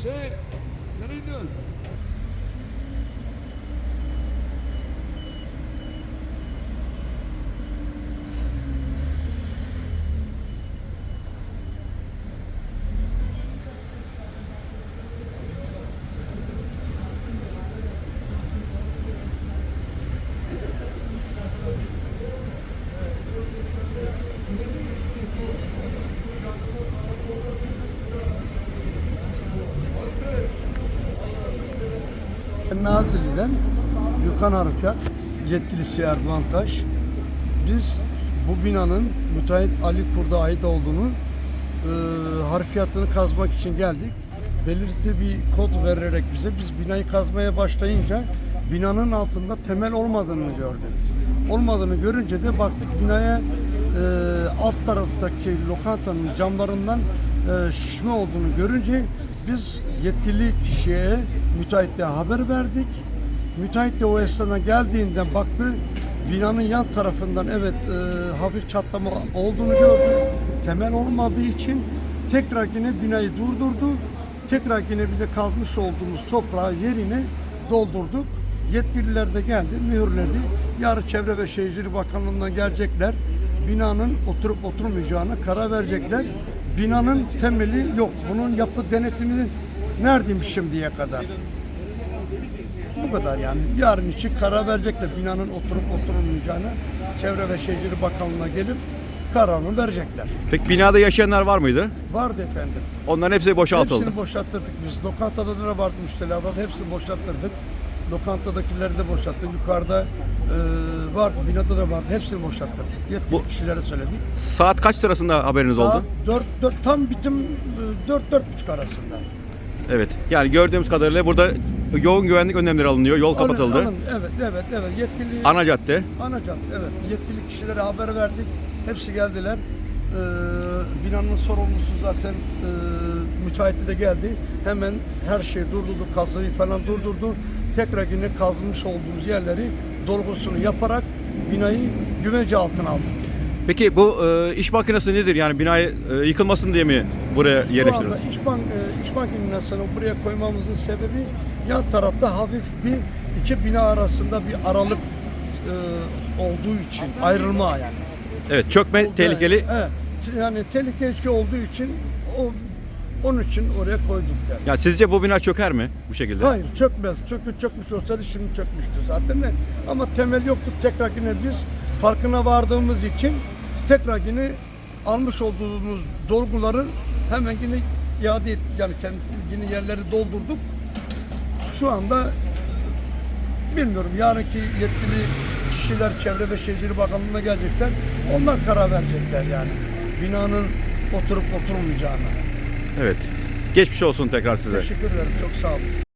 Shit! Narinig doon! Nazilli'den Gökhan Harfiyat, yetkilisi Erdoğan Taş. Biz bu binanın müteahhit Ali Kurda ait olduğunu e, harfiyatını kazmak için geldik. Belirli bir kod vererek bize biz binayı kazmaya başlayınca binanın altında temel olmadığını gördük. Olmadığını görünce de baktık binaya e, alt taraftaki lokantanın camlarından e, şişme olduğunu görünce biz yetkili kişiye, müteahhite haber verdik. Müteahhit de o esnada geldiğinde baktı binanın yan tarafından evet e, hafif çatlama olduğunu gördü. Temel olmadığı için tekrar yine binayı durdurdu. Tekrar yine bir de kazmış olduğumuz toprağı yerine doldurduk. Yetkililer de geldi, mühürledi. Yarın Çevre ve Şehircilik Bakanlığı'ndan gelecekler. Binanın oturup oturmayacağına karar verecekler. Binanın temeli yok. Bunun yapı denetimi neredeymiş şimdiye kadar? Bu kadar yani. Yarın için karar verecekler binanın oturup oturulmayacağına. Çevre ve Şehircilik Bakanlığı'na gelip kararını verecekler. Peki binada yaşayanlar var mıydı? Vardı efendim. Onların hepsi boşaltıldı. Hepsini boşalttırdık biz. Lokantada da vardı müşteriler. Hepsini boşalttırdık. Lokantadakileri de boşalttık. Yukarıda e, vardı, binada da vardı. Hepsini boşalttırdık. Yetkili Bu- kişilere söyledik. Saat kaç sırasında haberiniz Saat oldu? 4, 4, tam bitim 4-4.30 arasında. Evet. Yani gördüğümüz kadarıyla burada yoğun güvenlik önlemleri alınıyor. Yol Alın- kapatıldı. alın. Evet, evet, evet. Yetkili Ana cadde. Anacan, evet. Yetkili kişilere haber verdik. Hepsi geldiler. Ee, binanın sorumlusu zaten e, müteahhiti de geldi. Hemen her şeyi durdurdu, kazıyı falan durdurdu. Tekrar yine kazmış olduğumuz yerleri dolgusunu yaparak binayı güvence altına aldık. Peki bu e, iş makinesi nedir? Yani binayı e, yıkılmasın diye mi buraya Şu yerleştirildi? anda iş, bank, e, iş makinesini buraya koymamızın sebebi yan tarafta hafif bir iki bina arasında bir aralık e, olduğu için ayrılma yani. Evet. Çökme tehlikeli. Evet, evet. Yani tehlikeli olduğu için o onun için oraya koyduk yani. Ya sizce bu bina çöker mi bu şekilde? Hayır çökmez. Çökü çökmüş olsaydı şimdi çökmüştü zaten de. Ama temel yoktu. Tekrar yine biz farkına vardığımız için tekrar yine almış olduğumuz dolguları hemen yine iade ettik. Yani kendi yine yerleri doldurduk. Şu anda bilmiyorum yarınki yetkili kişiler Çevre ve Şehircilik Bakanlığı'na gelecekler. Onlar karar verecekler yani. Binanın oturup oturulmayacağına. Evet. Geçmiş olsun tekrar size. Teşekkür ederim. Çok sağ olun.